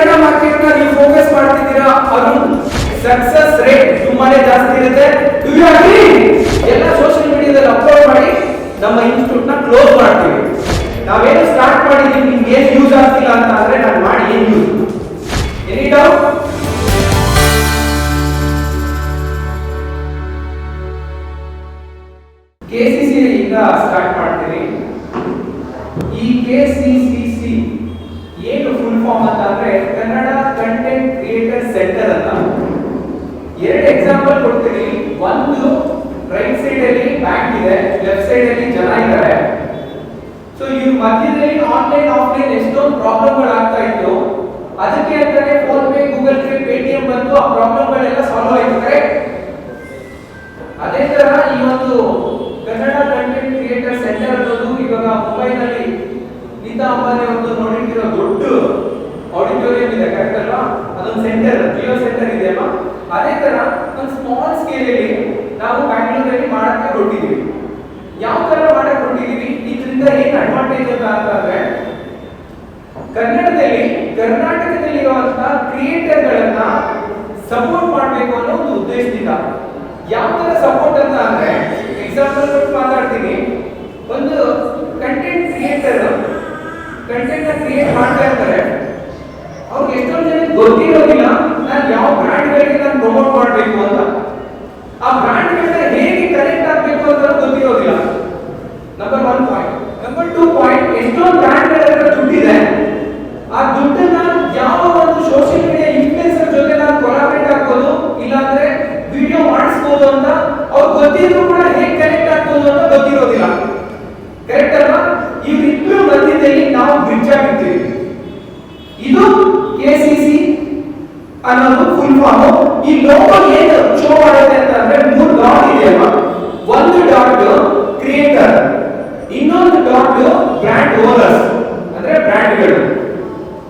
ಕನ್ನಡ ಮಾರ್ಕೆಟ್ನ ನೀವು ಫೋಕಸ್ ಮಾಡ್ತಿದ್ದೀರಾ, ಅದು ಸಕ್ಸಸ್ ರೇಟ್ ತುಂಬಾನೇ ಜಾಸ್ತಿ ಇರುತ್ತೆ. ಡು ಯು ಅಗ್ರಿ ಎಲ್ಲ ಸೋಷಿಯಲ್ ಮೀಡಿಯಾದಲ್ಲಿ ಅಪ್ಲೋಡ್ ಮಾಡಿ ನಮ್ಮ ಇನ್ಸ್ಟಿಟ್ಯೂಟ್ನ ಕ್ಲೋಸ್ ಮಾಡ್ತೀವಿ. ನಾವೇನು ಸ್ಟಾರ್ಟ್ ಮಾಡಿದೀವಿ ನಿಮ್ಗೆ ಏನು ಯೂಸ್ ಆಗ್ತಿಲ್ಲ ಅಂತ ಅಂದ್ರೆ ನಾನು ಮಾಡಿ ಏನ್ ಯೂಸ್ ಎನಿ ಡೌಟ್ ಸ್ಟಾರ್ಟ್ ಮಾಡ್ತೀನಿ ಈ ಕನ್ನಡ ಕಂಟೆಂಟ್ ಕ್ರಿಯೇಟರ್ ಸೆಂಟರ್ ಅಂತ ಎರಡು ಎಕ್ಸಾಂಪಲ್ ಕೊಡ್ತೀನಿ. ಒಂದು ರೈಟ್ ಸೈಡ್ ಅಲ್ಲಿ ಬ್ಯಾಂಕ್ ಇದೆ ಲೆಫ್ಟ್ ಸೈಡ್ ಅಲ್ಲಿ ಜನ ಇದ್ದಾರೆ. ಸೊ ಇವ್ರ ಮಧ್ಯದಲ್ಲಿ ಆನ್ಲೈನ್ ಆಫ್ಲೈನ್ ಎಷ್ಟೊಂದು ಪ್ರಾಬ್ಲಮ್ಗಳು ಆಗ್ತಾ ಇತ್ತು ಅದಕ್ಕೆ ಅಂತಾನೆ PhonePe Google Pay Paytm ಬಂದು ಆ ಪ್ರಾಬ್ಲಮ್ಗಳೆಲ್ಲ ಸಾಲ್ವ್ ಆಯ್ತು ಅದೇ ತರ ಈ ಒಂದು ಕನ್ನಡ ಕಂಟೆಂಟ್ ಕ್ರಿಯೇಟರ್ ಸೆಂಟರ್ ಅನ್ನೋದು ಇವಾಗ ಮುಂಬೈನಲ್ಲಿ ನೀತಾ ಅಂಬಾನಿ ಒಂದು ನೋಡಿಟ್ಟಿರೋ ದೊಡ್ಡ ಆಡಿಟೋರಿಯಂ ಇದೆ ಕರೆಕ್ಟ್ ಅಲ್ವಾ ಅದೊಂದು ಸೆಂಟರ್ ಜಿಯೋ ಸೆಂಟರ್ ಇದೆ ಅಲ್ವಾ? ಅದೇ ತರ ಒಂದು ಸ್ಮಾಲ್ ಸ್ಕೇಲ್ ಅಲ್ಲಿ ನಾವು ಬ್ಯಾಂಗ್ಳೂರಲ್ಲಿ ಮಾಡಕ್ಕೆ ಹೊರಟಿದೀವಿ ಯಾವ ತರ ಮಾಡಕ್ಕೆ ಹೊರಟಿದೀವಿ ಇದರಿಂದ ಏನು ಅಡ್ವಾಂಟೇಜ್ ಅಂತ ಅಂತಂದ್ರೆ ಕನ್ನಡದಲ್ಲಿ, ಕರ್ನಾಟಕದಲ್ಲಿರುವಂತಹ ಕ್ರಿಯೇಟರ್ಗಳನ್ನ ಸಪೋರ್ಟ್ ಮಾಡಬೇಕು ಅನ್ನೋ ಒಂದು ಉದ್ದೇಶದಿಂದ. ಯಾವ ತರ ಸಪೋರ್ಟ್ ಅಂತ ಅಂದ್ರೆ ಎಕ್ಸಾಂಪಲ್ ಕೊಟ್ಟು ಮಾತಾಡ್ತೀನಿ. ಒಂದು ಕಂಟೆಂಟ್ ಕ್ರಿಯೇಟರ್ ಕಂಟೆಂಟ್ ಕ್ರಿಯೇಟ್ ಮಾಡ್ತಾ ಇರ್ತಾರೆ. ಅವ್ರಿಗೆ ಎಷ್ಟೊಂದು ಜನ ಗೊತ್ತಿರೋದಿಲ್ಲ ನಾನು ಯಾವ ಬ್ರ್ಯಾಂಡ್ಗಳಿಗೆ ನಾನು ಪ್ರಮೋಟ್ ಮಾಡಬೇಕು ಅಂತ. ಆ ಬ್ರ್ಯಾಂಡ್ಗಳನ್ನ ಹೇಗೆ ಕನೆಕ್ಟ್ ಆಗಬೇಕು ಅಂತ ಗೊತ್ತಿರೋದಿಲ್ಲ number one point number two point ಎಷ್ಟೊಂದು ಬ್ರ್ಯಾಂಡ್ಗಳ ಹತ್ರ ದುಡ್ಡಿದೆ ಆ ದುಡ್ಡನ್ನ ಯಾವ ಒಂದು ಸೋಷಿಯಲ್ ಮೀಡಿಯಾ ಇನ್ಫ್ಲುಯೆನ್ಸರ್ ಜೊತೆ ನಾನು ಕೊಲಾಬರೇಟ್ ಆಗ್ಬೋದು ಇಲ್ಲಾಂದ್ರೆ ವಿಡಿಯೋ ಮಾಡಿಸ್ಬೋದು ಅಂತ ಅವ್ರು ಗೊತ್ತಿದ್ರು ಕೂಡ ಹೇಗೆ ಕನೆಕ್ಟ್ ಆಗ್ಬೋದು ಅಂತ ಗೊತ್ತಿರೋದಿಲ್ಲ ಕರೆಕ್ಟ್ ಅಲ್ವಾ ಇವರಿಬ್ರು ಮಧ್ಯದಲ್ಲಿ ನಾವು ಬ್ರಿಡ್ಜ್ ಆಗಿರ್ತೀವಿ ಇದು ಕೆಸಿಸಿ ಅನ್ನೋದು ಫುಲ್ ಫಾರ್ಮ್ ಈ ಲೋಗೋ ಏನು ಶೋ ಮಾಡುತ್ತೆ ಅಂತ ಅಂದ್ರೆ ಮೂರು ಡಾಟ್ ಇದೆ ಅಲ್ವಾ ಒಂದು ಡಾಟ್ ಕ್ರಿಯೇಟರ್ ಇನ್ನೊಂದು ಡಾಟ್ ಬ್ರ್ಯಾಂಡ್ ಓನರ್ಸ್ ಅಂದ್ರೆ ಬ್ರ್ಯಾಂಡ್ಗಳು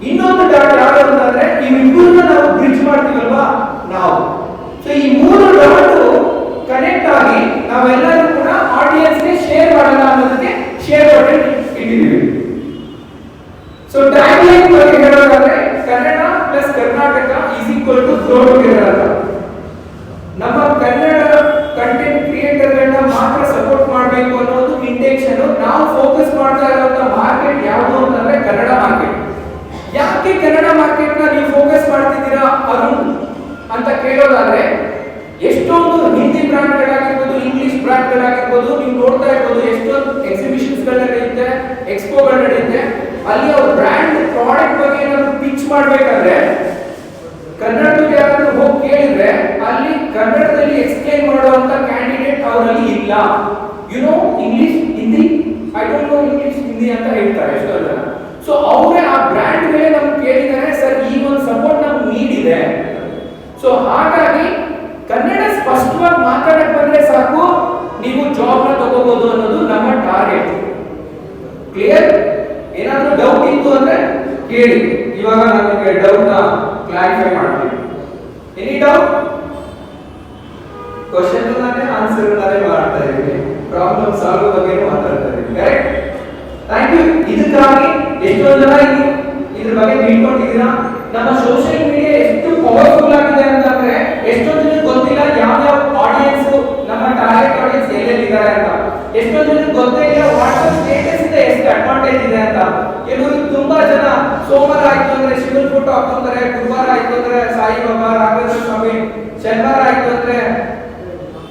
ಇನ್ನೊಂದು ಡಾಟ್ ಯಾವುದು ಅಂತಂದ್ರೆ ನಾವು ಬ್ರಿಡ್ಜ್ ಮಾಡ್ತೀವಲ್ವಾ? ನಾವು. ಸೊ ಈ ಮೂರು ಡಾಟ್ ಕನೆಕ್ಟ್ ಆಗಿ ನಾವೆಲ್ಲರೂ ಕೂಡ ಆಡಿಯನ್ಸ್ಗೆ ಶೇರ್ ಮಾಡೋಣ ಅನ್ನೋದಕ್ಕೆ ಶೇರ್ ಬಟನ್ ಇಟ್ಟಿದ್ದೀವಿ. ಸೊ ಟ್ಯಾಗ್ ಲೈನ್ ಬಗ್ಗೆ ಹೇಳೋದಾದ್ರೆ Kannada plus Karnataka is equal to grow together ನಮ್ಮ ಕನ್ನಡ ಕಂಟೆಂಟ್ ಕ್ರಿಯೇಟರ್ಗಳನ್ನ ಮಾತ್ರ ಸಪೋರ್ಟ್ ಮಾಡಬೇಕು ಅನ್ನೋದು ಇಂಟೆನ್ಷನ್ ನಾವು ಫೋಕಸ್ ಮಾಡ್ತಾ ಇರುವಂತ ಮಾರ್ಕೆಟ್ ಯಾವುದು ಅಂತಂದ್ರೆ ಕನ್ನಡ ಮಾರ್ಕೆಟ್ ಯಾಕೆ ಕನ್ನಡ ಮಾರ್ಕೆಟ್ನ ನೀವು ಫೋಕಸ್ ಮಾಡ್ತಿದ್ದೀರಾ ಅರುಣ್ ಅಂತ ಕೇಳೋದಾದ್ರೆ ಎಷ್ಟೊಂದು ಹಿಂದಿ ಬ್ರ್ಯಾಂಡ್ಗಳಾಗಿರ್ಬೋದು ಇಂಗ್ಲಿಷ್ ಬ್ರ್ಯಾಂಡ್ಗಳಾಗಿರ್ಬೋದು, ನೀವು ನೋಡ್ತಾ ಇರ್ಬೋದು ಎಷ್ಟೊಂದು ಎಕ್ಸಿಬಿಷನ್ಸ್ಗಳು ನಡೆಯುತ್ತೆ ಎಕ್ಸ್ಪೋಗಳು ನಡೆಯುತ್ತೆ. ಅಲ್ಲಿ ಅವ್ರ ಬ್ರ್ಯಾಂಡ್ ಪ್ರಾಡಕ್ಟ್ ಬಗ್ಗೆ ಏನಾದ್ರು ಪಿಚ್ ಮಾಡ್ಬೇಕಾದ್ರೆ ಕನ್ನಡದಲ್ಲಿ ಯಾರಾದ್ರೂ ಹೋಗಿ ಕೇಳಿದ್ರೆ, ಅಲ್ಲಿ ಕನ್ನಡದಲ್ಲಿ ಎಕ್ಸ್ಪ್ಲೈನ್ ಮಾಡುವಂತ ಕ್ಯಾಂಡಿಡೇಟ್ ಅವರಲ್ಲಿ ಇಲ್ಲ. You know English Hindi I don't know English Hindi ಅಂತ ಹೇಳ್ತಾರೆ ಎಷ್ಟೋ ಜನ. ಸೊ ಅವರೇ ಆ ಬ್ರ್ಯಾಂಡ್ ಮೇಲೆ ನಮ್ಗೆ ಕೇಳಿದ್ದಾರೆ, ಸರ್ ಈ ಒಂದು ಸಪೋರ್ಟ್ ನಮ್ಗೆ ನೀಡಿದೆ. ಸೊ ಹಾಗಾಗಿ ಕನ್ನಡ ಸ್ಪಷ್ಟವಾಗಿ ಮಾತಾಡಕ್ ಬಂದ್ರೆ ಸಾಕು, ನೀವು ಜಾಬ್ನ ತಗೋಬಹುದು ಅನ್ನೋದು ನಮ್ಮ ಟಾರ್ಗೆಟ್ ಕ್ಲಿಯರ್ ಏನಾದ್ರೂ ಡೌಟ್ ಇತ್ತು ಅಂದ್ರೆ ಕೇಳಿ. ಇವಾಗ ನಾನು ನಿಮಗೆ ಡೌಟ್ನ ಕ್ಲಾರಿಫೈ ಮಾಡ್ತೀನಿ. ಎನಿ ಡೌಟ್ ಕ್ವಶನ್ ನಾನೇ ಆನ್ಸರ್ ನಾನೇ ಮಾಡ್ತಾ ಇದ್ದೀನಿ. ಪ್ರಾಬ್ಲಮ್ ಸಾಲ್ವ್ ಬಗ್ಗೆ ಮಾತಾಡ್ತಾ ಇದ್ದೀನಿ. ಕರೆಕ್ಟ್ ಥ್ಯಾಂಕ್ ಯು ಇದಕ್ಕಾಗಿ ಎಷ್ಟೊಂದು ಜನ ಇದು ಇದ್ರ ಬಗ್ಗೆ ತಿಳ್ಕೊಂಡಿದ್ದೀರಾ? ನಮ್ಮ ಸೋಷಿಯಲ್ ಮೀಡಿಯಾ ಎಷ್ಟು ಪವರ್ಫುಲ್ ಆಗಿದೆ ಅಂತಂದ್ರೆ ಎಷ್ಟೊಂದು ಜನ ಗೊತ್ತಿಲ್ಲ ಯಾವ ಯಾವ ಆಡಿಯನ್ಸ್ ನಮ್ಮ ಟಾರ್ಗೆಟ್ ಆಡಿಯನ್ಸ್ ಎಲ್ಲೆಲ್ಲಿದ್ದಾರೆ ಅಂತ ಜನ ಗೊತ್ತೇ ಇಲ್ಲ. ವಾಟ್ಸಪ್ ಸ್ಟೇಟಸ್ ಇದೆ. ಎಷ್ಟು ಅಡ್ವಾಂಟೇಜ್ ಇದೆ ಅಂತ. ಕೆಲವರು ತುಂಬಾ ಜನ ಸೋಮವಾರ ಆಯ್ತು ಅಂದ್ರೆ ಶಿವನ್ ಫೋಟೋ ಹಾಕೊಂತಾರೆ ಗುರುವಾರ ಆಯ್ತು ಅಂದ್ರೆ ಸಾಯಿಬಾಬಾ, ರಾಘವೇಂದ್ರ ಸ್ವಾಮಿ, ಶನಿವಾರ ಆಯ್ತು ಅಂದ್ರೆ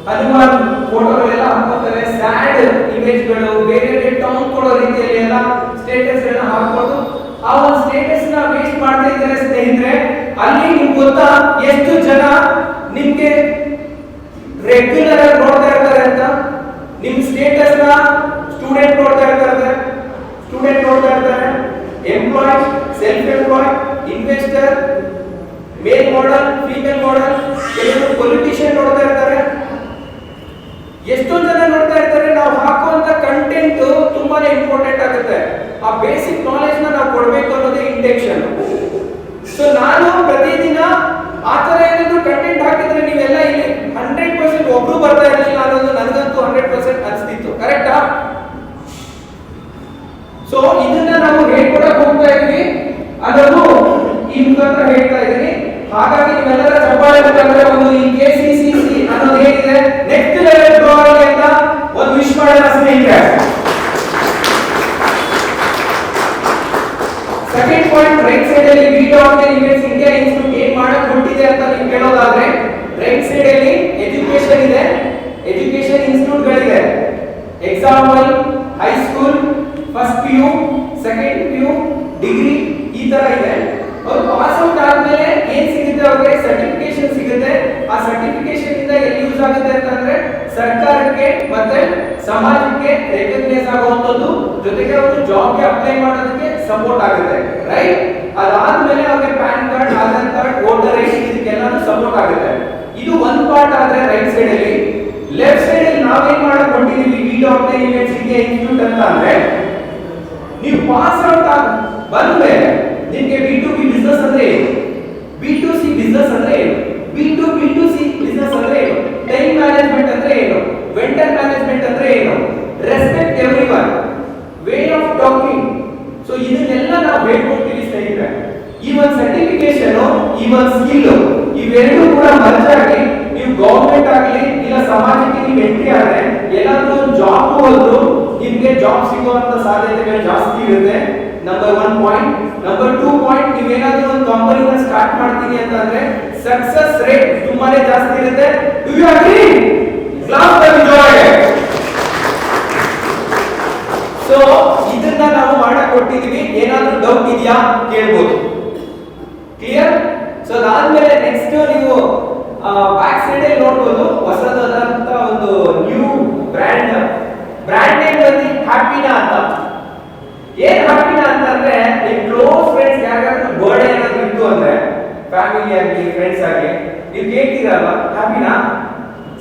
ಹನುಮಾನ್ ಫೋಟೋಗಳೆಲ್ಲ ಹಾಕೋತಾರೆ ಸ್ಯಾಡ್ ಇಮೇಜ್ಗಳು ಬೇರೆ ಬೇರೆ ಟೌನ್ ಕೊಡೋ ರೀತಿಯಲ್ಲಿ ಎಲ್ಲ ಸ್ಟೇಟಸ್ ಗಳನ್ನ ಹಾಕೊಂಡು ಆ ಒಂದು ಸ್ಟೇಟಸ್ನ ವೇಸ್ಟ್ ಮಾಡ್ತಾ ಇದ್ದಾರೆ ಸ್ನೇಹಿತರೆ. ಅಲ್ಲಿ ನಿಮ್ಗೆ ಗೊತ್ತಾ? ಎಷ್ಟು ಜನ ನಿಮ್ಗೆ ರೆಗ್ಯುಲರ್ ಆಗಿ ನೋಡ್ತಾ ಸ್ಟೇಟಸ್ನ ಸ್ಟೂಡೆಂಟ್ ನೋಡ್ತಾ ಇರ್ತಾರೆ. ಸ್ಟೂಡೆಂಟ್ ನೋಡ್ತಾ ಇರ್ತಾರೆ. Employ self employ investor male model female model ಕೆಲವರು ಪೊಲಿಟಿಷಿಯನ್ ನೋಡ್ತಾ ಇರ್ತಾರೆ. ಎಷ್ಟೊಂದು ಜನ ನೋಡ್ತಾ ಇರ್ತಾರೆ, ನಾವು ಹಾಕುವಂತ ಕಂಟೆಂಟ್ ತುಂಬಾನೇ ಇಂಪಾರ್ಟೆಂಟ್ ಆಗುತ್ತೆ. ಆ ಬೇಸಿಕ್ ನಾಲೆಜ್ನ ನಾವು ಕೊಡಬೇಕು ಅನ್ನೋದೇ ಇಂಟೆನ್ಷನ್ ಸೊ ನಾನು né? ಇನ್ಸ್ಟಿಟ್ಯೂಟ್ ಅಂತ ಅಂದ್ರೆ ನೀವು ಪಾಸ್ ಔಟ್ ಆಗ ನಿಮ್ಗೆ ಬಿ ಟು ಬಿ ಬಿಸ್ನೆಸ್ ಅಂದ್ರೆ ಏನು? ಬಿ ಟು ಸಿ ಬಿಸ್ನೆಸ್ ಅಂದ್ರೆ B to B to C business ಅಂದ್ರೆ ಏನು? ಟೈಮ್ ಮ್ಯಾನೇಜ್ಮೆಂಟ್ ಅಂದ್ರೆ ಏನು? ವೆಂಡರ್ ಮ್ಯಾನೇಜ್ಮೆಂಟ್ ಅಂದ್ರೆ ಏನು? Respect every one way of talking so ಇದನ್ನೆಲ್ಲ ನಾವು ಹೇಳ್ಕೊಡ್ತೀವಿ ಸ್ನೇಹಿತರೆ. ಈ ಒಂದು ಸರ್ಟಿಫಿಕೇಶನ್ ಈ ಒಂದು ಸ್ಕಿಲ್ ಇವೆರಡೂ ಕೂಡ ಮರ್ಜ್ ನೀವು ಗೌರ್ಮೆಂಟ್ ಆಗಲಿ ಇಲ್ಲ ಸಮಾಜಕ್ಕೆ ನೀವು ಎಂಟ್ರಿ ಆದ್ರೆ ಎಲ್ಲಾದ್ರೂ ಜಾಬ್ ಹೋದ್ರು ನಿಮ್ಗೆ ಜಾಬ್ ಸಿಗುವಂತ ಸಾಧ್ಯತೆಗಳು ಜಾಸ್ತಿ ಇರುತ್ತೆ. Number one point number two point ನೀವೇನಾದ್ರೂ ಒಂದು ಕಂಪನಿನ ಸ್ಟಾರ್ಟ್ ಮಾಡ್ತೀನಿ ಅಂತಂದ್ರೆ ಸಕ್ಸಸ್ ರೇಟ್ ತುಂಬಾನೇ ಜಾಸ್ತಿ ಇರುತ್ತೆ. Do you agree class so ಇದನ್ನ ನಾವು ಮಾಡಕ್ ಕೊಟ್ಟಿದೀವಿ ಏನಾದ್ರೂ ಡೌಟ್ ಇದೆಯಾ? ಕೇಳ್ಬೋದು. ಕ್ಲಿಯರ್ ಸೊ ಅದಾದ್ಮೇಲೆ ನೆಕ್ಸ್ಟ್ ನೀವು ಬ್ಯಾಕ್ ಸೈಡ್ ಅಲ್ಲಿ ನೋಡ್ಬೋದು ಹೊಸದಾದಂತ ಒಂದು ನ್ಯೂ ಬ್ರ್ಯಾಂಡ್ ಬ್ರ್ಯಾಂಡ್ ನೇಮ್ ಬಂದು ಹ್ಯಾಪಿನಾ ಅಂತ. ಏನ್ ಹ್ಯಾಪಿನಾ ಅಂತಂದ್ರೆ ನಿಮ್ ಕ್ಲೋಸ್ ಫ್ರೆಂಡ್ಸ್ ಯಾರಾದ್ರೂ ಬರ್ಡೇ ಏನಾದ್ರು ಇತ್ತು ಅಂದ್ರೆ ಫ್ಯಾಮಿಲಿ ಆಗಲಿ ಫ್ರೆಂಡ್ಸ್ ಆಗಲಿ ನೀವು ಕೇಳ್ತೀರಲ್ವಾ, ಹ್ಯಾಪಿನಾ?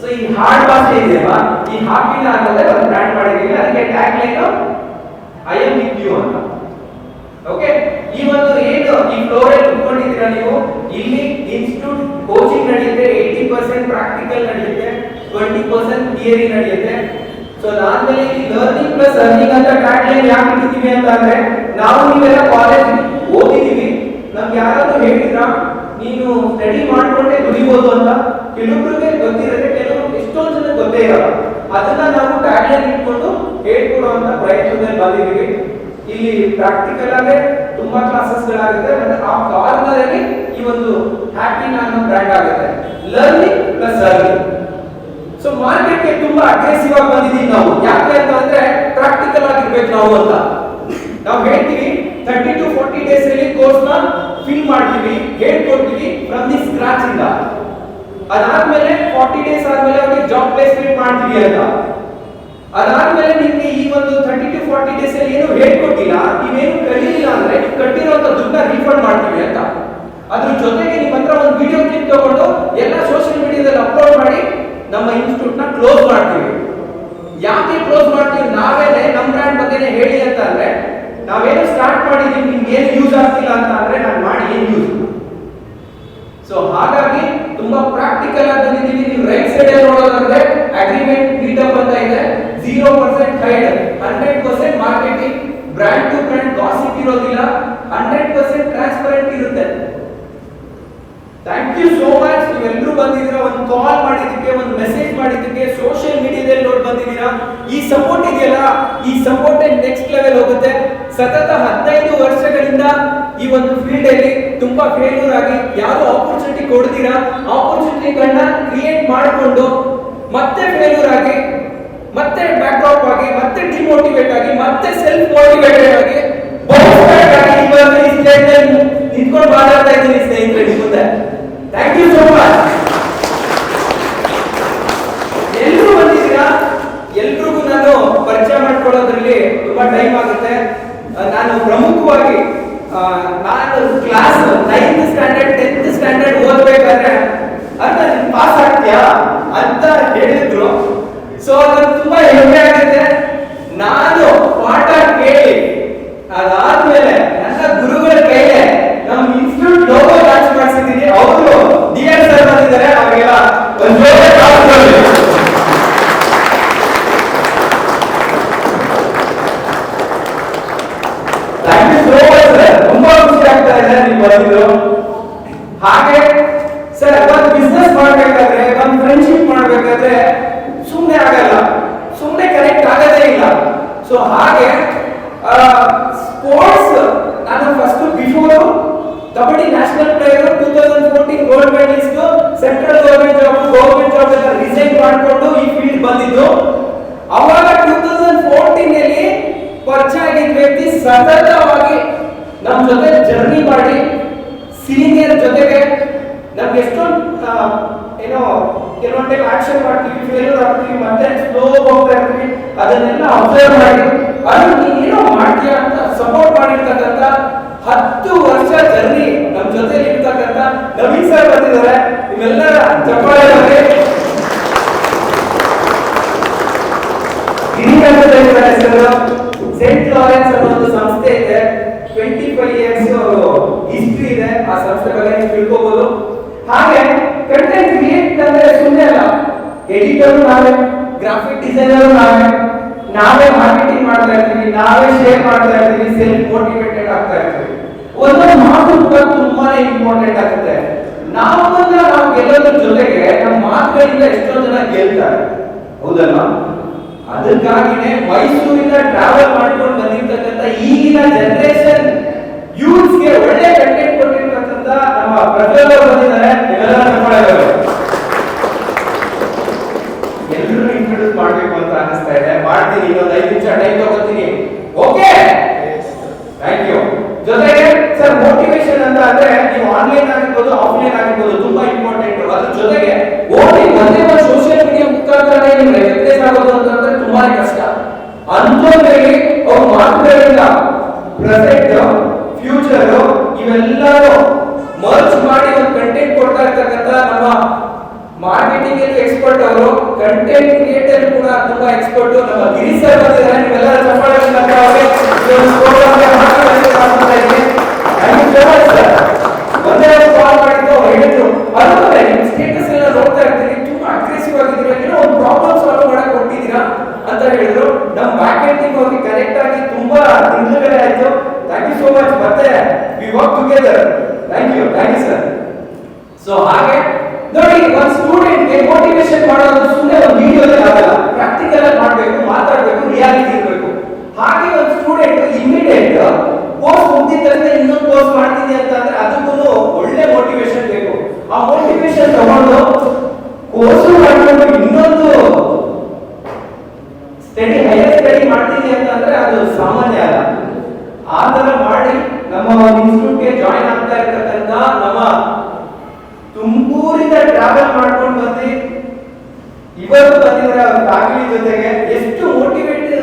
ಸೊ ಈ ಹಾರ್ಡ್ ಭಾಷೆ ಇದೆಯಲ್ಲ ಈ ಹ್ಯಾಪಿನಾ ಅನ್ನೋದೇ ಒಂದು ಬ್ರ್ಯಾಂಡ್ ಮಾಡಿದೀವಿ ಅದಕ್ಕೆ tag line I'm with you ಅಂತ. ಓಕೆ ಈ ಒಂದು ಏನು ಈ ಫ್ಲೋರ್ ಅಲ್ಲಿ ನೀವು? ಇಲ್ಲಿ ಇನ್ಸ್ಟಿಟ್ಯೂಟ್ ಕೋಚಿಂಗ್ ನಡೆಯುತ್ತೆ ಏಯ್ಟಿ ಪರ್ಸೆಂಟ್ ಪ್ರಾಕ್ಟಿಕಲ್ ನಡೆಯುತ್ತೆ ಟ್ವೆಂಟಿ ಪರ್ಸೆಂಟ್ ಥಿಯರಿ ನಡೆಯುತ್ತೆ. ಸೊ ಅದಾದ್ಮೇಲೆ ಈ ಲರ್ನಿಂಗ್ ಪ್ಲಸ್ ಅರ್ನಿಂಗ್ ಅಂತ ಟ್ಯಾಗ್ ಲೈನ್ ಯಾಕೆ ಇಟ್ಟಿದ್ದೀವಿ ಅಂತ ಅಂದ್ರೆ ನಾವು ನೀವೆಲ್ಲ ಕಾಲೇಜ್ ಓದಿದೀವಿ ನಮ್ಗೆ ಯಾರಾದ್ರೂ ಹೇಳಿದ್ರ? ನೀನು ಸ್ಟಡಿ ಮಾಡ್ಕೊಂಡೇ ದುಡಿಬೋದು ಅಂತ. ಕೆಲವೊಬ್ರಿಗೆ ಗೊತ್ತಿರುತ್ತೆ ಕೆಲವರು ಎಷ್ಟೊಂದು ಜನ ಗೊತ್ತೇ ಇರಲ್ಲ. ಅದನ್ನ ನಾವು ಟ್ಯಾಗ್ ಲೈನ್ ಇಟ್ಕೊಂಡು ಹೇಳ್ಕೊಡುವಂತ ಪ್ರಯತ್ನದಲ್ಲಿ ಬಂದಿದ್ದೀವಿ. ಇಲ್ಲಿ ಪ್ರಾಕ್ಟಿಕಲ್ ಆಗಿ ತುಂಬಾ ಕ್ಲಾಸಸ್ ಗಳಾಗುತ್ತೆ, ಮತ್ತೆ ಆ ಕಾರ್ನರ್ ಅಲ್ಲಿ ಈ ಒಂದು ಹ್ಯಾಪಿ ಅನ್ನೋ ಬ್ರ್ಯಾಂಡ್ ಆಗುತ್ತೆ. ಲರ್ನಿಂಗ್ ಪ್ಲಸ್ ಸೊ ಮಾರ್ಕೆಟ್ಗೆ ತುಂಬಾ ಅಗ್ರೆಸಿವ್ ಆಗಿ ಬಂದಿದ್ದೀವಿ ನಾವು. ಯಾಕೆ ಅಂತ ಅಂದ್ರೆ ಪ್ರಾಕ್ಟಿಕಲ್ ಆಗಿರ್ಬೇಕು ನಾವು ಅಂತ. ನಾವು ಹೇಳ್ತೀವಿ ತರ್ಟಿ ಟು ಫೋರ್ಟಿ ಡೇಸ್ ಅಲ್ಲಿ ಕೋರ್ಸ್ನ ಫಿಲ್ ಮಾಡ್ತೀವಿ ಹೇಳ್ಕೊಡ್ತೀವಿ ಫ್ರಮ್ ದಿ ಸ್ಕ್ರಾಚ್ ಇಂದ. ಅದಾದ್ಮೇಲೆ ಫಾರ್ಟಿ ಡೇಸ್ ಆದ್ಮೇಲೆ ಅವ್ರಿಗೆ ಜಾಬ್ ಪ್ಲೇಸ್ಮೆಂಟ್ ಮಾಡ್ತೀವಿ ಅಂತ. ಅದಾದ್ಮೇಲೆ ನಿಮ್ಗೆ ಒಂದು ತರ್ಟಿ ಟು ಫಾರ್ಟಿ ಡೇಸ್ ಅಲ್ಲಿ ಏನು ಹೇಳ್ಕೊಟ್ಟಿಲ್ಲ ನೀವೇನು ಕಲೀಲಿಲ್ಲ ಅಂದ್ರೆ ನೀವು ಕಟ್ಟಿರುವಂತ ರೀಫಂಡ್ ಮಾಡ್ತೀವಿ ಅಂತ. ಅದ್ರ ಜೊತೆಗೆ ನಿಮ್ಮ ಹತ್ರ ಒಂದು ವಿಡಿಯೋ ಕ್ಲಿಪ್ ತಗೊಂಡು ಎಲ್ಲ ಸೋಷಿಯಲ್ ಮೀಡಿಯಾದಲ್ಲಿ ಅಪ್ಲೋಡ್ ಮಾಡಿ ನಮ್ಮ ಇನ್ಸ್ಟಿಟ್ಯೂಟ್ನ ಕ್ಲೋಸ್ ಮಾಡ್ತೀವಿ. ಯಾಕೆ ಕ್ಲೋಸ್ ಮಾಡ್ತೀವಿ? ನಾವೇನೆ ನಮ್ಮ ಬ್ರ್ಯಾಂಡ್ ಬಗ್ಗೆನೇ ಹೇಳಿ ಅಂತ ಅಂದ್ರೆ, ನಾವೇನು ಸ್ಟಾರ್ಟ್ ಮಾಡಿದೀವಿ ನಿಮ್ಗೆ ಏನು ಯೂಸ್ ಆಗ್ತಿಲ್ಲ ಅಂತ ಅಂದ್ರೆ ನಾನು ಮಾಡಿ, ಏನು ಯೂಸ್ ಸೊ ಹಾಗಾಗಿ ತುಂಬಾ ಪ್ರಾಕ್ಟಿಕಲ್ ಆಗಿ ಬಂದಿದ್ದೀವಿ ನೀವು ರೈಟ್ ಸೈಡ್ ಅಲ್ಲಿ ನೋಡೋದಾದ್ರೆ ಅಗ್ರಿಮೆಂಟ್ ಮೀಟಪ್ ಅಂತ ಇದೆ zero percent hide hundred percent marketing brand to brand gossip ಇರೋದಿಲ್ಲ ಹಂಡ್ರೆಡ್ ಪರ್ಸೆಂಟ್ ಟ್ರಾನ್ಸ್ಪರೆಂಟ್ ಇರುತ್ತೆ. ಥ್ಯಾಂಕ್ ಯು ಸೋ ಮಚ್ ನೀವೆಲ್ಲರೂ ಬಂದಿದ್ದೀರಾ? ಒಂದು ಕಾಲ್ ಮಾಡಿದ್ದಕ್ಕೆ, ಒಂದು ಮೆಸೇಜ್ ಮಾಡಿದ್ದಕ್ಕೆ ಸೋಷಿಯಲ್ ಮೀಡಿಯಾದಲ್ಲಿ ನೋಡಿ ಬಂದಿದ್ದೀರಾ? ಈ ಸಪೋರ್ಟ್ ಇದೆಯಲ್ಲ? ಈ ಸಪೋರ್ಟ್ ನೆಕ್ಸ್ಟ್ ಲೆವೆಲ್ ಹೋಗುತ್ತೆ? ಸತತ ಹದಿನೈದು ವರ್ಷಗಳಿಂದ ಈ ಒಂದು ಫೀಲ್ಡ್ ಅಲ್ಲಿ ತುಂಬಾ ಫೇಲ್ಯೂರ್ ಆಗಿ ಯಾರು ಆಪರ್ಚುನಿಟಿ ಕೊಡ್ತೀರಾ? ಆಪರ್ಚುನಿಟಿಗಳನ್ನ ಕ್ರಿಯೇಟ್ ಮಾಡಿಕೊಂಡು ಮತ್ತೆ ಫೇಲ್ಯೂರ್ ಆಗಿ ಮತ್ತೆ ಬ್ಯಾಕ್ಡ್ರಾಪ್ ಆಗಿ, ಮತ್ತೆ ಡಿಮೋಟಿವೇಟ್ ಆಗಿ, ಮತ್ತೆ ಸೆಲ್ಫ್ ಮೋಟಿವೇಟೆಡ್ ಆಗಿ ನಿಂತ್ಕೊಂಡು ಮಾತಾಡ್ತಾ ಇದ್ದೀನಿ ಸ್ನೇಹಿತರೆ ಮುಂದೆ. ಥ್ಯಾಂಕ್ ಯು ಸೋ ಮಚ್ ಎಲ್ಲರೂ ಬಂದಿದ್ದೀರಾ? ಎಲ್ರಿಗೂ ನಾನು ಪರಿಚಯ ಮಾಡ್ಕೊಳ್ಳೋದ್ರಲ್ಲಿ ತುಂಬಾ ಟೈಮ್ ಆಗುತ್ತೆ. ನಾನು ಪ್ರಮುಖವಾಗಿ ನಾನು class ninth standard tenth standard ಓದ್ಬೇಕಾದ್ರೆ ಅಂತ ಪಾಸ್ ಆಗ್ತೀಯಾ ಅಂತ ಹೇಳಿದ್ರು. ಸೊ ಅದು ತುಂಬಾ ಹೆಮ್ಮೆ ಆಗುತ್ತೆ ನಾನು ಪಾಠ ಕೇಳಿ ಅದಾದ್ಮೇಲೆ ನನ್ನ ಗುರುಗಳ ಕೈಲೇ ನಮ್ಮ ಇನ್ಸ್ಟಿಟ್ಯೂಟ್ ಲೋಗೋ ಲಾಂಚ್ ಹಾಗೆ, ಸರ್ ಒಂದು ಬಿಸ್ನೆಸ್ ಮಾಡ್ಬೇಕಾದ್ರೆ ಒಂದು ಫ್ರೆಂಡ್ಶಿಪ್ ಮಾಡಬೇಕಾದ್ರೆ ಸುಮ್ಮನೆ ಆಗಲ್ಲ. ಸುಮ್ಮನೆ ಕನೆಕ್ಟ್ ಆಗೋದೇ ಇಲ್ಲ. ಸೊ ಹಾಗೆ ಸ್ಪೋರ್ಟ್ಸ್ ನಾನು first before kabaddi national player two thousand fourteen gold medalist central government job government job ಎಲ್ಲ ರಿಸೈನ್ ಮಾಡಿಕೊಂಡು ಈ ಫೀಲ್ಡ್ ಬಂದಿದ್ದು. ಅವಾಗ ಟೂ ತೌಸಂಡ್ ಫೋರ್ಟೀನ್ ಅಲ್ಲಿ ಪರಿಚಯ ವ್ಯಕ್ತಿ ಸತತವಾಗಿ ನಮ್ಮ ಜೊತೆ ಜರ್ನಿ ಮಾಡಿ ಸೀನಿಯರ್ ಜೊತೆಗೆ ನಮ್ಗೆ ಎಷ್ಟೊಂದು ಆ, ಏನೋ ಕೆಲವೊಂದು ಟೈಮ್ ಆಕ್ಷನ್ ಮಾಡ್ತೀವಿ ಫೇಲ್ಯೂರ್ ಆಗ್ತೀವಿ ಮತ್ತೆ ಸ್ಲೋ ಹೋಗ್ತಾ ಇರ್ತೀವಿ ಅದನ್ನೆಲ್ಲ ಅಬ್ಸರ್ವ್ ಮಾಡಿ ಅದು ನೀನ್ ಏನೋ ಮಾಡ್ತೀಯ ಅಂತ ಸಪೋರ್ಟ್ ಮಾಡಿರ್ತಕ್ಕಂಥ ಹತ್ತು ವರ್ಷ ಜರ್ನಿ ನಮ್ ಜೊತೆ ಇರ್ತಕ್ಕಂಥ ನವೀನ್ ಸರ್ ಬಂದಿದ್ದಾರೆ ಇವೆಲ್ಲರ ಚಪ್ಪಾಳೆ ಬಗ್ಗೆ ಗಿರಿಕಂಠದಲ್ಲಿ ಇದ್ದಾರೆ ಹೆಸರು ಸೆಂಟ್ ಲಾರೆನ್ಸ್ ಅನ್ನೋ ಒಂದು ಸಂಸ್ಥೆ ಇದೆ ಟ್ವೆಂಟಿ ಫೈವ್ ಇಯರ್ಸ್ ಹಿಸ್ಟ್ರಿ ಇದೆ ಆ ಸಂಸ್ಥೆ ಬಗ್ಗೆ ನೀವು ತಿಳ್ಕೋಬಹುದು ಹಾಗೆ ಕಂಟೆಂಟ್ ಕ್ರಿಯೇಟ್ ಅಂದ್ರೆ ಸುಮ್ಮನೆ ಅಲ್ಲ ಎಡಿಟರ್ ನಾವೇ ಗ್ರಾಫಿಕ್ ಡಿಸೈನರ್ ನಾವೇ ನಾವೇ ಮಾರ್ಕೆಟಿಂಗ್ ಮಾಡ್ತಾ ಇರ್ತೀವಿ, ನಾವೇ ಶೇರ್ ಮಾಡ್ತಾ ಇರ್ತೀವಿ ಸೆಲ್ಫ್ ಮೋಟಿವೇಟೆಡ್ ಆಗ್ತಾ ಇರ್ತೀವಿ. ಒಂದೊಂದು ಮಾತು ಕೂಡ ತುಂಬಾನೇ ಇಂಪಾರ್ಟೆಂಟ್ ಆಗುತ್ತೆ. ನಾವನ್ನ ನಾವು ಗೆಲ್ಲೋದ್ರ ಜೊತೆಗೆ ನಮ್ಮ ಮಾತುಗಳಿಂದ ಎಷ್ಟೋ ಜನ ಗೆಲ್ತಾರೆ. ಹೌದಲ್ವಾ? ಅದಕ್ಕಾಗಿನೇ ಮೈಸೂರಿಂದ ಟ್ರಾವೆಲ್ ಮಾಡ್ಕೊಂಡು ಬಂದಿರ್ತಕ್ಕಂಥ ಈಗಿನ ಜನರೇಷನ್ ಯೂತ್ಸ್ಗೆ ಒಳ್ಳೆ ಕಂಟೆಂಟ್ ಕೊಟ್ಟಿರ್ತಕ್ಕಂಥ ನಮ್ಮ ಪ್ರಜ್ವಲ್ ಅವರು ಬಂದಿದ್ದಾರೆ ನೀವೆಲ್ಲ ತಗೊಳ್ಳೋದು ಎಲ್ಲರೂ ಇಂಟ್ರೊಡ್ಯೂಸ್ ಮಾಡ್ಬೇಕು ಅಂತ ಅನಿಸ್ತಾ ಇದೆ ಮಾಡ್ತೀನಿ ಇನ್ನೊಂದು ಐದು ನಿಮಿಷ ಟೈಮ್ ತಗೋತೀನಿ ಓಕೆ ಥ್ಯಾಂಕ್ ಯು ಜೊತೆಗೆ ಸರ್ ಮೋಟಿವೇಶನ್ ಅಂತ ಅಂದ್ರೆ ನೀವು ಆನ್ಲೈನ್ ಆಗಿರ್ಬೋದು ಆಫ್ಲೈನ್ ಆಗಿರ್ಬೋದು ತುಂಬಾ ಇಂಪಾರ್ಟೆಂಟ್ ಅದ್ರ ಜೊತೆಗೆ ಓನ್ಲಿ ಒಂದೇ ಒಂದು ಸೋಷಿಯಲ್ ಮೀಡಿಯಾ ಮುಖಾಂತರ ನಿಮ್ಗೆ ರಿಪ್ಲೇಸ್ ಆಗೋದು ಅಂತಂದ್ರೆ ತುಂಬಾನೇ ಕಷ್ಟ ಅಂಥದ್ರಲ್ಲಿ ಅವ್ರ ಮಾತುಗಳಿಂದ ಪ್ರೆಸೆಂಟ್ ಫ್ಯೂಚರ್ ಇವೆಲ್ಲರೂ ಮರ್ಜ್ ಮಾಡಿ ಒಂದು ಕಂಟೆಂಟ್ ಕೊಡ್ತಾ ಇರ್ತಕ್ಕಂಥ ನಮ್ಮ ಮಾರ್ಕೆಟಿಂಗ್ ಅಲ್ಲಿ ಎಕ್ಸ್ಪರ್ಟ್ ಅವರು ಕಂಟೆಂಟ್ ಕ್ರಿಯೇಟರ್ ಕೂಡ ತುಂಬಾ ಎಕ್ಸ್ಪರ್ಟ್ ನಮ್ಮ ಗಿರಿ ಸರ್ ಬಂದಿದ್ದಾರೆ. ನೀವೆಲ್ಲ ಚಪ್ಪಾಳೆ ಕಾಲ್ ಮಾಡಿದ್ದು ಹೇಳಿದ್ರು ನಿಮ್ ಸ್ಟೇಟಸ್ ನೋಡ್ತಾ ಇರ್ತೀನಿ. ತುಂಬಾ ಅಗ್ರೆಸಿವ್ ಆಗಿದ್ದೀರಾ? ಏನೋ ಒಂದು ಪ್ರಾಬ್ಲಮ್ ಸಾಲ್ವ್ ಮಾಡಕ್ ಕೊಟ್ಟಿದ್ದೀರಾ ಅಂತ ಹೇಳಿದ್ರು. ನಮ್ಮ ಬ್ಯಾಕ್ ಕನೆಕ್ಟ್ ಆಗಿ ತುಂಬಾ ಥ್ಯಾಂಕ್ ಯು ಸೋ ಮಚ್ ಮತ್ತೆ we work together thank you thank you sir so ಹಾಗೆ ನೋಡಿ, ಒಂದು ಸ್ಟೂಡೆಂಟ್ಗೆ ಮೋಟಿವೇಶನ್ ಮಾಡೋದು ಸುಮ್ಮನೆ ಒಂದು ವಿಡಿಯೋದಲ್ಲಿ ಆಗಲ್ಲ. ಪ್ರಾಕ್ಟಿಕಲ್ ಆಗಿ ಮಾಡಬೇಕು, ಮಾತಾಡಬೇಕು ರಿಯಾಲಿಟಿ ಇರಬೇಕು. ಹಾಗೆ ಒಂದು ಸ್ಟೂಡೆಂಟ್ ಇಮಿಡಿಯೇಟ್ ಕೋರ್ಸ್ ಮುಗಿದ ತಕ್ಷಣ ಇನ್ನೊಂದು ಕೋರ್ಸ್ ಮಾಡ್ತೀನಿ ಅಂತಂದ್ರೆ ಅದಕ್ಕೂ ಒಳ್ಳೆ ಮೋಟಿವೇಶನ್ ಬೇಕು. ಆ ಮೋಟಿವೇಶನ್ ತಗೊಂಡು ಕೋರ್ಸ್ ಮಾಡ್ಕೊಂಡು ಇನ್ನೊಂದು ಸ್ಟಡಿ ಹೈಯರ್ ಸ್ಟಡಿ ಮಾಡ್ತೀನಿ ಅಂತಂದ್ರೆ ಅದು ಸಾಮಾನ್ಯ ಅಲ್ಲ. ಆ ಮಾಡಿ ನಮ್ಮ ಒಂದು ಇನ್ಸ್ಟಿಟ್ಯೂಟ್ಗೆ ಜಾಯಿನ್ ಆಗ್ತಾ ಇರ್ತಕ್ಕಂಥ ನಮ್ಮ ತುಮಕೂರಿಂದ ಟ್ರಾವೆಲ್ ಮಾಡ್ಕೊಂಡು ಬಂದು ಇವತ್ತು ಬಂದಿದ್ದಾರೆ ಅವ್ರ ಫ್ಯಾಮಿಲಿ ಜೊತೆಗೆ. ಎಷ್ಟು ಮೋಟಿವೇಟ್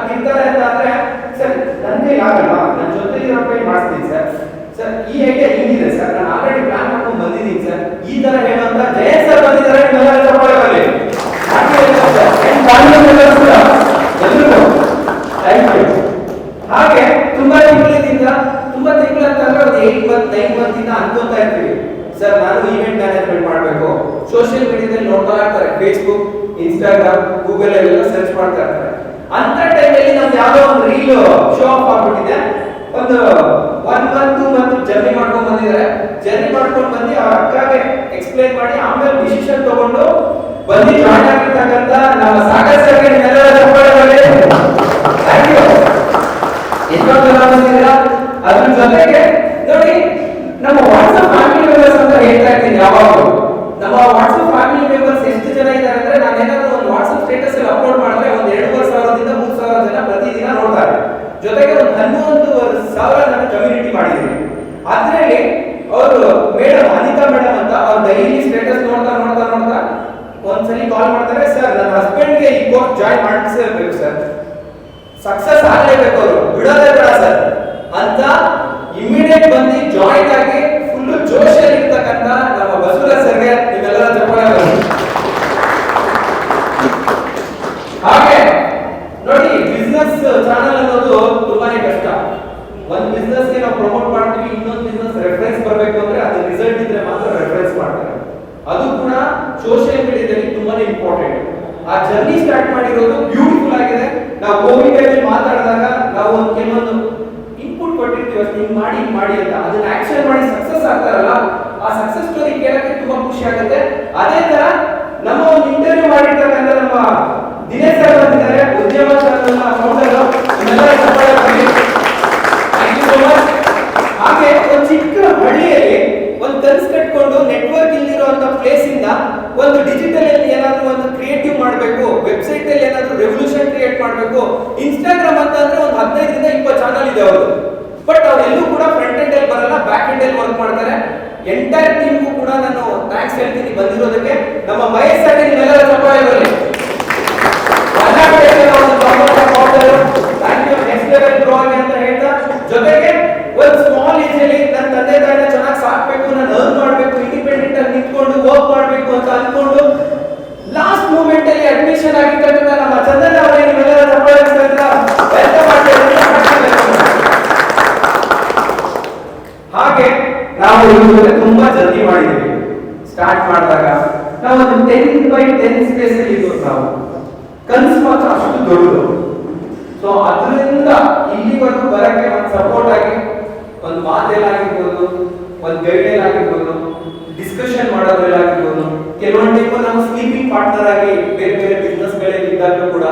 ಆಗಿರ್ತಾರೆ ಅಂತ ಅಂದ್ರೆ, ಸರ್ ನನಗೆ ಆಗಲ್ಲ ನನ್ನ ಜೊತೆ ಇರೋ ಕೈ ಮಾಡಿಸ್ತೀನಿ, ಸರ್. ಸರ್, ಈ ಐಡಿಯಾ ಹಿಂಗಿದೆ, ಸರ್? ನಾನು ಆಲ್ರೆಡಿ ಪ್ಲಾನ್ الله ಆಗಿ ಬೇರೆ ಬೇರೆ ಬಿಸ್ನೆಸ್ಗಳಲ್ಲಿ ಇದ್ದಾಗಲೂ ಕೂಡ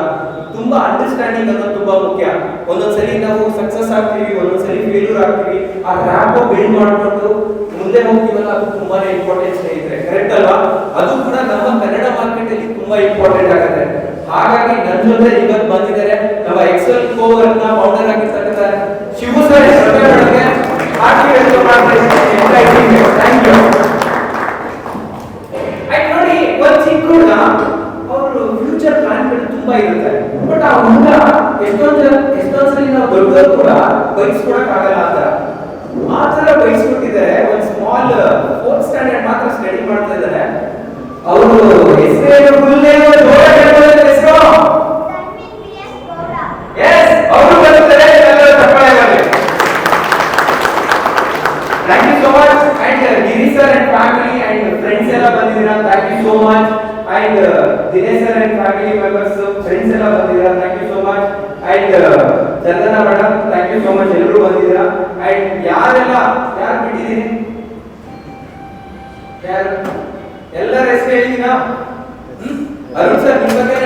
ತುಂಬಾ ಅಂಡರ್ಸ್ಟ್ಯಾಂಡಿಂಗ್ ಅನ್ನೋದು ತುಂಬಾ ಮುಖ್ಯ. ಒಂದೊಂದ್ಸಲಿ ನಾವು ಸಕ್ಸಸ್ ಆಗ್ತೀವಿ, ಒಂದೊಂದ್ಸಲಿ ಫೇಲ್ಯೂರ್ ಆಗ್ತೀವಿ, ಆ ರ್ಯಾಪ್ ಬಿಲ್ಡ್ ಮಾಡ್ಕೊಂಡು ಮುಂದೆ ಹೋಗ್ತೀವಲ್ಲ, ಅದು ತುಂಬಾನೇ ಇಂಪಾರ್ಟೆಂಟ್ ಇದೆ ಕರೆಕ್ಟ್ ಅಲ್ವಾ? ಅದು ಕೂಡ ನಮ್ಮ ಕನ್ನಡ ಮಾರ್ಕೆಟ್ ಅಲ್ಲಿ ತುಂಬಾ ಇಂಪಾರ್ಟೆಂಟ್ ಆಗುತ್ತೆ. ಹಾಗಾಗಿ ನನ್ನ ಜೊತೆ ಇವತ್ತು ಬಂದಿದ್ದಾರೆ ನಮ್ಮ ಎಕ್ಸೆಲ್ ಕೋವರ್ನ ಫೌಂಡರ್ ಆಗಿರ್ತಕ್ಕಂಥ ಶಿವು ಸರ್ ಅವರಿಗೆ ಥ್ಯಾಂಕ್ ಯು ಆಯ್ತು ನೋಡಿ, ಒಂದು ಚಿಕ್ಕ ಹುಡುಗ ಅವರು ಫ್ಯೂಚರ್ ಪ್ಲಾನ್ಗಳು ತುಂಬಾ ಇರುತ್ತೆ ಆ ಹುಡುಗ ಎಷ್ಟೊಂದ್ ಎಷ್ಟೊಂದ್ಸಲಿ ಎಷ್ಟೊಂದ್ ನಾವು ಕೂಡ ಬಯಸ್ಕೊಡಕ್ ಆಗಲ್ಲ ಆ ತರ ಆ ತರ ಬಯಸ್ಕೊಟ್ಟಿದ್ದಾರೆ ಒಂದ್ ಸ್ಮಾಲ್ ಫೋರ್ತ್ ಸ್ಟ್ಯಾಂಡರ್ಡ್ ಮಾತ್ರ ಸ್ಟಡಿ ಮಾಡ್ತಾ ಇದ್ದಾರೆ ಅವರು ಹೆಸರು ಫುಲ್ ನೇಮ್ ಹೆಸರು ಎಸ್ ಅವರು ಬರ್ತಾರೆ ಎಲ್ಲರೂ ಚಪ್ಪಾಳೆ ಬರಲಿ thank you so much and Giri sir and family and friends ಎಲ್ಲ ಬಂದಿದ್ದೀರಾ thank you so much and Dinesh sir and family members friends ಎಲ್ಲ ಬಂದಿದ್ದೀರಾ thank you so much and Chandana madam thank you so much ಎಲ್ಲರೂ ಬಂದಿದ್ದೀರಾ and ಯಾರೆಲ್ಲ ಯಾರು ಬಿಟ್ಟಿದ್ದೀರಿ ಯಾರು ಎಲ್ಲರ ಹ್ಮ್? ಅರುಣ್ ಸರ್ ನಿಮ್ ಬಗ್ಗೆ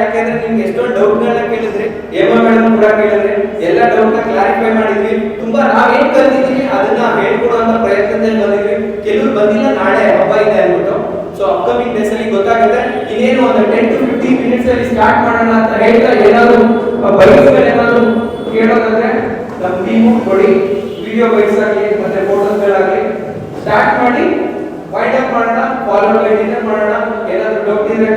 ಯಾಕಂದ್ರೆ ನಿಮ್ಗೆ ಎಷ್ಟೊಂದು ಡೌಟ್ಗಳನ್ನ ಕೇಳಿದ್ರಿ ಹೇಮ ಮೇಡಮ್ ಕೂಡ ಕೇಳಿದ್ರಿ, ಎಲ್ಲ ಡೌಟ್ನ ಕ್ಲಾರಿಫೈ ಮಾಡಿದ್ವಿ. ತುಂಬಾ ನಾವೇನ್ ಕಲ್ತಿದೀವಿ ಅದನ್ನ ಹೇಳ್ಕೊಡುವಂತ ಪ್ರಯತ್ನದಲ್ಲಿ ಬಂದಿದ್ವಿ. ಕೆಲವ್ರು ಬಂದಿಲ್ಲ, ನಾಳೆ ಹಬ್ಬ ಇದೆ ಅನ್ಬಿಟ್ಟು ಸೊ ಅಪ್ಕಮಿಂಗ್ ಡೇಸ್ ಅಲ್ಲಿ ಗೊತ್ತಾಗುತ್ತೆ. ಇನ್ನೇನು ಒಂದು ಟೆನ್ ಟು ಫಿಫ್ಟೀನ್ ಮಿನಿಟ್ಸ್ ಅಲ್ಲಿ ಸ್ಟಾರ್ಟ್ ಮಾಡೋಣ ಅಂತ ಹೇಳ್ತಾ ಏನಾದ್ರು ಬೈಕ್ಸ್ಗಳು ಏನಾದ್ರು ಕೇಳೋದಾದ್ರೆ, ನಮ್ಮ ಟೀಮು ಕೊಡಿ. ವಿಡಿಯೋ ಬೈಕ್ಸ್ ಆಗಲಿ, ಮತ್ತೆ ಫೋಟೋಸ್ಗಳಾಗಲಿ ಸ್ಟಾರ್ಟ್ ಮಾಡಿ. ಅಪ್ ಮಾಡೋಣ ಫಾಲೋ ಡಿನ್ನರ್ ಮಾಡೋಣ. ಏನಾದರೂ ಡೌಟ್ ಇದ್ರೆ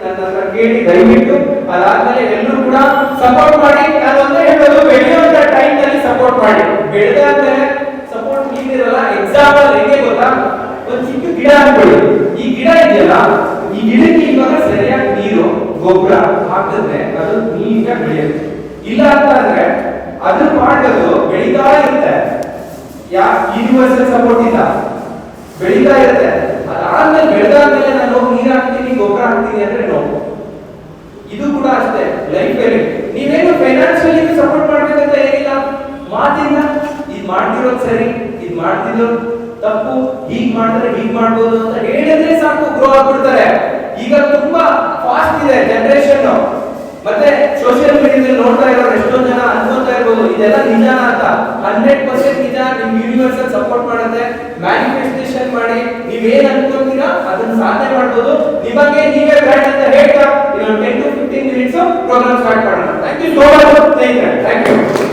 ನನ್ನ ಹತ್ರ ಕೇಳಿ, ದಯವಿಟ್ಟು ಅದಾದ್ಮೇಲೆ ಎಲ್ಲರೂ ಕೂಡ ಸಪೋರ್ಟ್ ಮಾಡಿ. ನಾನು ಅಂತ ಹೇಳೋದು, ಬೆಳೆಯುವಂತ ಟೈಮ್ನಲ್ಲಿ ಸಪೋರ್ಟ್ ಮಾಡಿ. ಬೆಳೆದಾದ್ಮೇಲೆ ಸಪೋರ್ಟ್ ನೀಡಿರಲ್ಲ ಎಕ್ಸಾಂಪಲ್ ಹೆಂಗೆ ಗೊತ್ತಾ? ಒಂದು ಚಿಕ್ಕ ಗಿಡ ಅನ್ಕೊಳ್ಳಿ ಈ ಗಿಡ ಇದೆಯಲ್ಲ, ಈ ಗಿಡಕ್ಕೆ ಇವಾಗ ಸರಿಯಾಗಿ ನೀರು, ಗೊಬ್ಬರ ಹಾಕಿದ್ರೆ ಅದು ನೀಟಾಗಿ ಬೆಳೆಯುತ್ತೆ. ಇಲ್ಲ ಅಂತ ಅಂದ್ರೆ ಅದ್ರ ಮಾಡೋದು ಬೆಳೀತಾ ಇರುತ್ತೆ. ಯಾ ಯೂನಿವರ್ಸಲ್ ಸಪೋರ್ಟ್ ಇಲ್ಲ. ಬೆಳೀತಾ ಇರುತ್ತೆ. ಅದಾದ್ಮೇಲೆ ಬೆಳೆದಾದ್ಮೇಲೆ ನಾನು ಹೋಗಿ ನೀರ್ ಹಾಕ್ತೀನಿ, ಗೊಬ್ಬರ ಹಾಕ್ತೀನಿ ಅಂದ್ರೆ ನೋವು ಇದು ಕೂಡ ಅಷ್ಟೇ ಲೈಫ್ ಅಲ್ಲಿ ನೀವೇನು ಫೈನಾನ್ಷಿಯಲಿ ಸಪೋರ್ಟ್ ಮಾಡ್ಬೇಕಂತ ಏನಿಲ್ಲ. ಮಾತಿಲ್ಲ ಇದ್ ಮಾಡ್ತಿರೋದು ಸರಿ, ಇದ್ ಮಾಡ್ತಿದ್ರು ತಪ್ಪು, ಹೀಗ್ ಮಾಡಿದ್ರೆ ಹೀಗ್ ಮಾಡ್ಬೋದು ಅಂತ ಹೇಳಿದ್ರೆ ಸಾಕು ಗ್ರೋ ಆಗ್ಬಿಡ್ತಾರೆ. ಈಗ ತುಂಬಾ ಫಾಸ್ಟ್ ಇದೆ ಜನರೇಷನ್ ಮತ್ತೆ ಸೋಷಿಯಲ್ ಮೀಡಿಯಾದಲ್ಲಿ ನೋಡ್ತಾ ಇರೋರು ಎಷ್ಟೊಂದು ಜನ ಅನ್ಕೊಂತಾ ಇರ್ಬೋದು. ಇದೆಲ್ಲ ನಿಜಾನ ಅಂತ. ಹಂಡ್ರೆಡ್ ಪರ್ಸೆಂಟ್ ನಿಜ, ನಿಮ್ ಯೂನಿವರ್ಸಲ್ ಸಪೋರ್ಟ್ ಮಾಡುತ್ತೆ. ಮ್ಯಾನಿಫೆಸ್ಟೇಷನ್ ಮಾಡಿ, ನೀವೇನ್ ಅನ್ಕೊಂತೀರಾ, ಅದನ್ನ ಸಾಧನೆ ಮಾಡ್ಬೋದು. ನಿಮಗೆ ನೀವೇ ಬ್ರ್ಯಾಂಡ್ ಅಂತ ಹೇಳ್ತಾ ಇನ್ನೊಂದು ten to fifteen minutes program start ಮಾಡೋಣ. ಥ್ಯಾಂಕ್ ಯು ಸೋ ಮಚ್ ಸ್ನೇಹಿತರೆ. Thank you